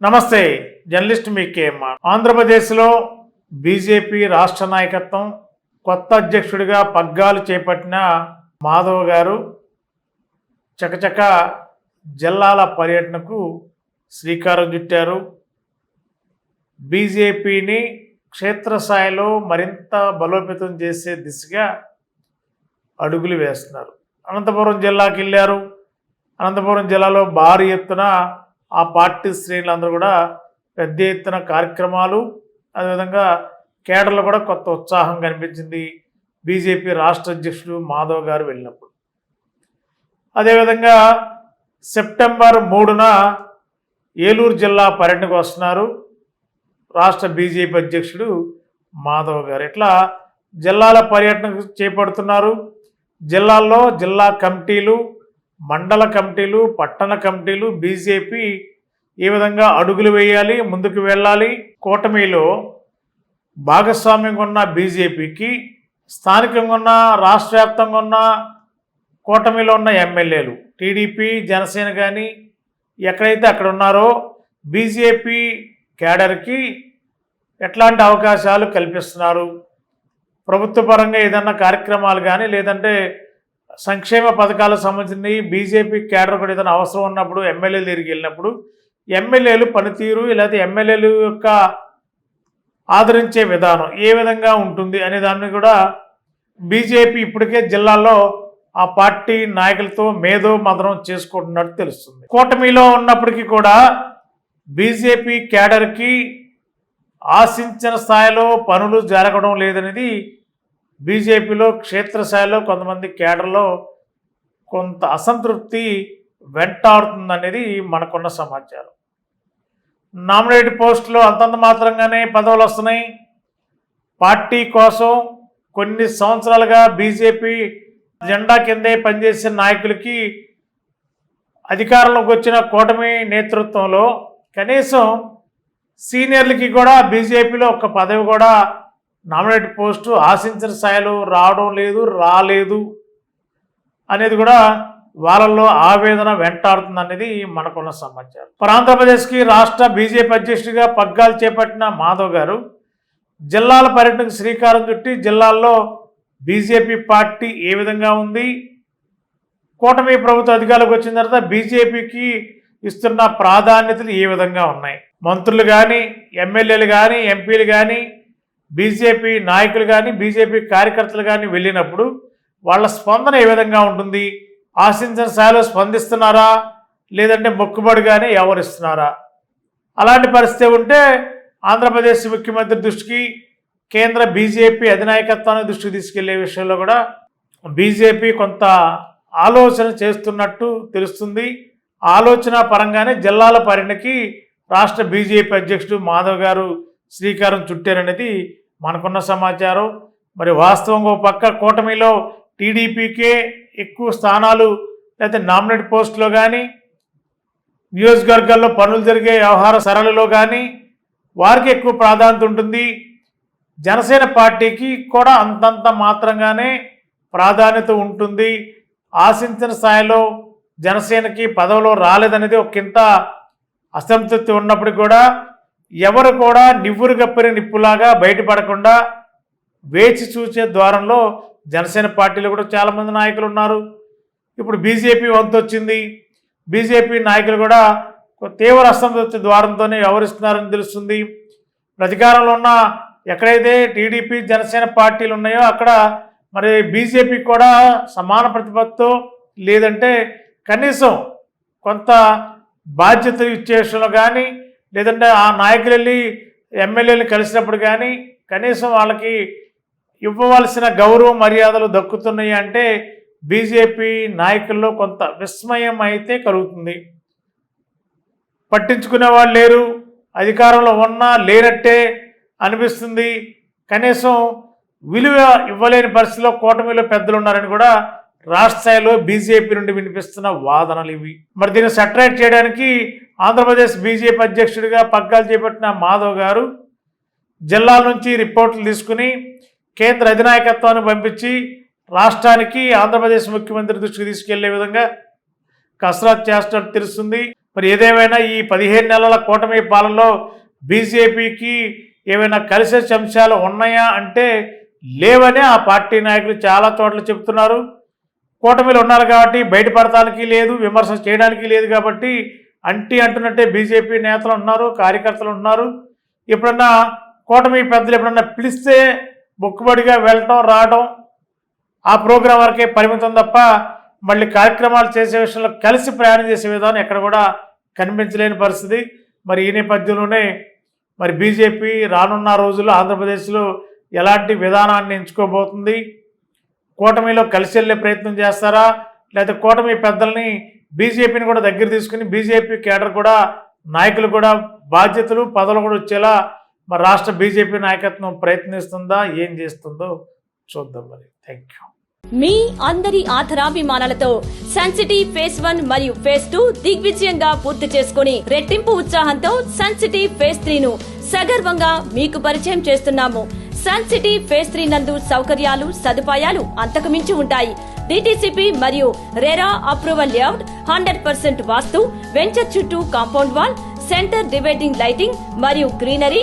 నమస్తే జర్నలిస్ట్ మీ ఆంధ్రప్రదేశ్లో బీజేపీ రాష్ట్ర నాయకత్వం కొత్త అధ్యక్షుడిగా పగ్గాలు చేపట్టిన మాధవ్ గారు చకచక జిల్లాల పర్యటనకు శ్రీకారం చుట్టారు. బీజేపీని క్షేత్రస్థాయిలో మరింత బలోపేతం చేసే దిశగా అడుగులు వేస్తున్నారు. అనంతపురం జిల్లాకి వెళ్ళారు. అనంతపురం జిల్లాలో భారీ ఎత్తున ఆ పార్టీ శ్రేణులందరూ కూడా పెద్ద ఎత్తున కార్యక్రమాలు అదేవిధంగా కేడర్లో కూడా కొత్త ఉత్సాహం కనిపించింది. బీజేపీ రాష్ట్ర అధ్యక్షుడు మాధవ్ గారు వెళ్ళినప్పుడు. అదేవిధంగా సెప్టెంబర్ మూడున ఏలూరు జిల్లా పర్యటనకు వస్తున్నారు రాష్ట్ర బీజేపీ అధ్యక్షుడు మాధవ్ గారు. ఇట్లా జిల్లాల పర్యటన చేపడుతున్నారు. జిల్లాల్లో జిల్లా కమిటీలు మండల కమిటీలు పట్టణ కమిటీలు బీజేపీ ఏ విధంగా అడుగులు వేయాలి ముందుకు వెళ్ళాలి. కూటమిలో భాగస్వామ్యంగా ఉన్న బీజేపీకి స్థానికంగా ఉన్న రాష్ట్ర వ్యాప్తంగా ఉన్న కూటమిలో ఉన్న ఎమ్మెల్యేలు టీడీపీ జనసేన కానీ ఎక్కడైతే అక్కడ ఉన్నారో బీజేపీ కేడర్కి ఎట్లాంటి అవకాశాలు కల్పిస్తున్నారు? ప్రభుత్వ పరంగా ఏదన్నా కార్యక్రమాలు కానీ లేదంటే సంక్షేమ పథకాలకు సంబంధించి బీజేపీ కేడర్ కూడా ఏదైనా అవసరం ఉన్నప్పుడు ఎమ్మెల్యేలు దగ్గరికి వెళ్ళినప్పుడు ఎమ్మెల్యేలు పనితీరు లేకపోతే ఎమ్మెల్యేలు యొక్క ఆదరించే విధానం ఏ విధంగా ఉంటుంది అనే దాన్ని కూడా బీజేపీ ఇప్పటికే జిల్లాలో ఆ పార్టీ నాయకులతో మేధో మదనం చేసుకుంటున్నట్టు తెలుస్తుంది. కూటమిలో ఉన్నప్పటికీ కూడా బీజేపీ కేడర్కి ఆశించిన స్థాయిలో పనులు జరగడం లేదనేది బీజేపీలో క్షేత్రస్థాయిలో కొంతమంది కేడర్లో కొంత అసంతృప్తి వెంటాడుతుందనేది మనకున్న సమాచారం. నామినేట్ పోస్టులో అంతంత మాత్రంగానే పదవులు వస్తున్నాయి. పార్టీ కోసం కొన్ని సంవత్సరాలుగా బీజేపీ జెండా కిందే పనిచేసిన నాయకులకి అధికారంలోకి వచ్చిన కూటమి నేతృత్వంలో కనీసం సీనియర్లకి కూడా బీజేపీలో ఒక పదవి కూడా నామినేట్ పోస్టు ఆశించిన స్థాయిలో రావడం లేదు రాలేదు అనేది కూడా వాళ్ళల్లో ఆవేదన వెంటాడుతుంది అనేది మనకున్న సమాచారం. మరి ఆంధ్రప్రదేశ్కి రాష్ట్ర బీజేపీ అధ్యక్షుడిగా పగ్గాలు చేపట్టిన మాధవ్ గారు జిల్లాల పర్యటనకు శ్రీకారం చుట్టి జిల్లాల్లో బీజేపీ పార్టీ ఏ విధంగా ఉంది కూటమి ప్రభుత్వ అధికారులకు వచ్చిన తర్వాత బీజేపీకి ఇస్తున్న ప్రాధాన్యతలు ఏ విధంగా ఉన్నాయి? మంత్రులు కానీ ఎమ్మెల్యేలు కానీ ఎంపీలు కానీ బీజేపీ నాయకులు కానీ బీజేపీ కార్యకర్తలు కానీ వెళ్ళినప్పుడు వాళ్ళ స్పందన ఏ విధంగా ఉంటుంది? ఆశించిన స్థాయిలో స్పందిస్తున్నారా? లేదంటే మొక్కుబడిగానే వ్యవహరిస్తున్నారా అలాంటి పరిస్థితి ఉంటే ఆంధ్రప్రదేశ్ ముఖ్యమంత్రి దృష్టికి కేంద్ర బీజేపీ అధినాయకత్వాన్ని దృష్టికి తీసుకెళ్ళే విషయంలో కూడా బీజేపీ కొంత ఆలోచన చేస్తున్నట్టు తెలుస్తుంది. ఆలోచన పరంగానే జిల్లాల పరిణికి రాష్ట్ర బీజేపీ అధ్యక్షుడు మాధవ్ గారు శ్రీకారం చుట్టారనేది మనకున్న సమాచారం. మరి వాస్తవంగా ఒక పక్క కూటమిలో టీడీపీకే ఎక్కువ స్థానాలు లేకపోతే నామినేట్ పోస్టులో కానీ నియోజకవర్గాల్లో పనులు జరిగే వ్యవహార సరళిలో కానీ వారికి ఎక్కువ ప్రాధాన్యత ఉంటుంది. జనసేన పార్టీకి కూడా అంతంత మాత్రంగానే ప్రాధాన్యత ఉంటుంది. ఆశించిన స్థాయిలో జనసేనకి పదవిలో రాలేదనేది ఒక కింత అసంతృప్తి ఉన్నప్పుడు కూడా ఎవరు కూడా నివ్వురు గప్పిన నిప్పులాగా బయటపడకుండా వేచి చూసే ద్వారంలో జనసేన పార్టీలో కూడా చాలామంది నాయకులు ఉన్నారు. ఇప్పుడు బీజేపీ వంతు వచ్చింది. బీజేపీ నాయకులు కూడా తీవ్ర అసంతృప్తి ద్వారంతోనే వ్యవహరిస్తున్నారని తెలుస్తుంది. ప్రతికారంలో ఉన్న ఎక్కడైతే టీడీపీ జనసేన పార్టీలు ఉన్నాయో అక్కడ మరి బీజేపీ కూడా సమాన ప్రతిపత్తితో లేదంటే కనీసం కొంత బాధ్యత ఇచ్చే విషయంలో కానీ లేదంటే ఆ నాయకులు వెళ్ళి ఎమ్మెల్యేలు కలిసినప్పుడు కానీ కనీసం వాళ్ళకి ఇవ్వవలసిన గౌరవ మర్యాదలు దక్కుతున్నాయి అంటే బీజేపీ నాయకుల్లో కొంత విస్మయం అయితే కలుగుతుంది. పట్టించుకునే వాళ్ళు లేరు అధికారంలో ఉన్నా లేనట్టే అనిపిస్తుంది. కనీసం విలువ ఇవ్వలేని పరిస్థితిలో కూటమిలో పెద్దలు ఉన్నారని కూడా రాష్ట్ర స్థాయిలో బీజేపీ నుండి వినిపిస్తున్న వాదనలు ఇవి. మరి దీన్ని సెటరేట్ చేయడానికి ఆంధ్రప్రదేశ్ బీజేపీ అధ్యక్షుడిగా పగ్గాలు చేపట్టిన మాధవ్ గారు జిల్లాల నుంచి రిపోర్ట్లు తీసుకుని కేంద్ర అధినాయకత్వాన్ని పంపించి రాష్ట్రానికి ఆంధ్రప్రదేశ్ ముఖ్యమంత్రి దృష్టికి తీసుకెళ్ళే విధంగా కసరత్ చేస్తున్నట్టు తెలుస్తుంది. మరి ఏదేమైనా ఈ పదిహేను నెలల కూటమి పాలనలో బీజేపీకి ఏమైనా కలిసే అంశాలు ఉన్నాయా అంటే లేవనే ఆ పార్టీ నాయకులు చాలా చోట్ల చెబుతున్నారు. కూటమిలో ఉన్నారు కాబట్టి బయటపడటానికి లేదు విమర్శ చేయడానికి లేదు కాబట్టి అంటి అంటున్నట్టే బీజేపీ నేతలు ఉన్నారు కార్యకర్తలు ఉన్నారు. ఎప్పుడన్నా కూటమి పెద్దలు ఎప్పుడన్నా పిలిస్తే మొక్కుబడిగా వెళ్ళటం రావడం ఆ ప్రోగ్రాం వరకే పరిమితం తప్ప మళ్ళీ కార్యక్రమాలు చేసే విషయంలో కలిసి ప్రయాణం చేసే విధానం ఎక్కడ కూడా కనిపించలేని పరిస్థితి. మరి ఈ నేపథ్యంలోనే మరి బీజేపీ రానున్న రోజుల్లో ఆంధ్రప్రదేశ్లో ఎలాంటి విధానాన్ని ఎంచుకోబోతుంది? కూటమిలో కలిసి వెళ్ళే ప్రయత్నం చేస్తారా? లేకపోతే కూటమి పెద్దల్ని బీజేపీని కూడా దగ్గర తీసుకుని బీజేపీ కేడర్ కూడా నాయకులు కూడా బాధ్యతలు పదవులు కూడా వచ్చేలా మరి రాష్ట్ర బీజేపీ నాయకత్వం ప్రయత్నిస్తుందా? ఏం చేస్తుందో చూద్దాం మరి. థ్యాంక్ యూ మీ అందరి ఆధరాభిమానాలతో సన్సిటీ ఫేస్ వన్ మరియు ఫేస్ టూ దిగ్విజయంగా పూర్తి చేసుకుని రెట్టింపు ఉత్సాహంతో సన్సిటీ ఫేస్ త్రీ ను సగర్వంగా మీకు పరిచయం చేస్తున్నాము. సన్సిటీ ఫేస్ త్రీ నందు సౌకర్యాలు సదుపాయాలు అంతకుమించి ఉంటాయి. డిటిసిపి మరియు RERA approval layout hundred percent vastu venture చుట్టూ compound wall centre dividing lighting మరియు greenery